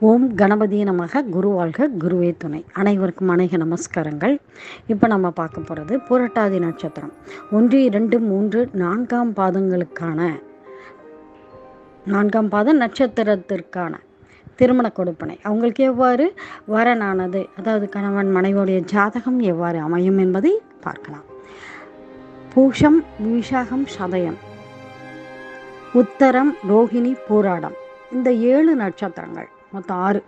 ஓம் கணபதி நமக குரு வாழ்க குருவே துணை. அனைவருக்கும் அநேக நமஸ்காரங்கள். இப்போ நம்ம பார்க்க போகிறது புரட்டாதி நட்சத்திரம். ஒன்று இரண்டு மூன்று நான்காம் பாதங்களுக்கான நான்காம் பாதம் நட்சத்திரத்திற்கான திருமண கொடுப்பனை. அவங்களுக்கு எவ்வாறு வரனானது? அதாவது கணவன் மனைவியுடைய ஜாதகம் எவ்வாறு அமையும் என்பதை பார்க்கலாம். பூஷம் விசாகம் சதயம். உத்தரம் ரோஹிணி போராடம். இந்த ஏழு நட்சத்திரங்கள் மொத்தம் ஆறு.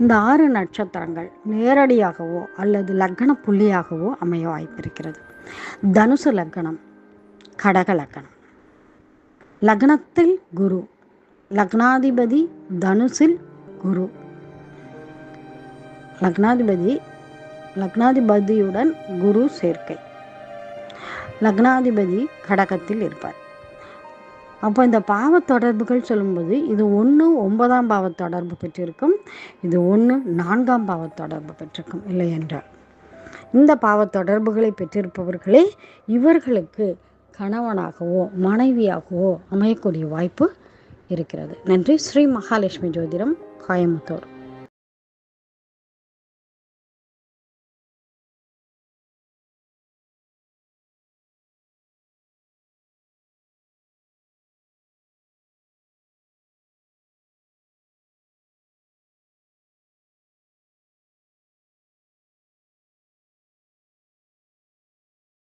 இந்த ஆறு நட்சத்திரங்கள் நேரடியாகவோ அல்லது லக்ன புள்ளியாகவோ அமைய வாய்ப்பிருக்கிறது. தனுசு லக்னம் கடக லக்னம். லக்னத்தில் குரு லக்னாதிபதி தனுசில் குரு. லக்னாதிபதி லக்னாதிபதியுடன் குரு சேர்க்கை. லக்னாதிபதி கடகத்தில் இருப்பார். அப்போ இந்த பாவ தொடர்புகள் சொல்லும்போது இது ஒன்று ஒன்பதாம் பாவ தொடர்பு பெற்றிருக்கும் இது ஒன்று நான்காம் பாவ தொடர்பு பெற்றிருக்கும் இல்லை என்றால். இந்த பாவ தொடர்புகளை பெற்றிருப்பவர்களே இவர்களுக்கு கணவனாகவோ மனைவியாகவோ அமையக்கூடிய வாய்ப்பு இருக்கிறது. நன்றி. ஸ்ரீ மகாலட்சுமி ஜோதிடம் கோயம்புத்தூர்.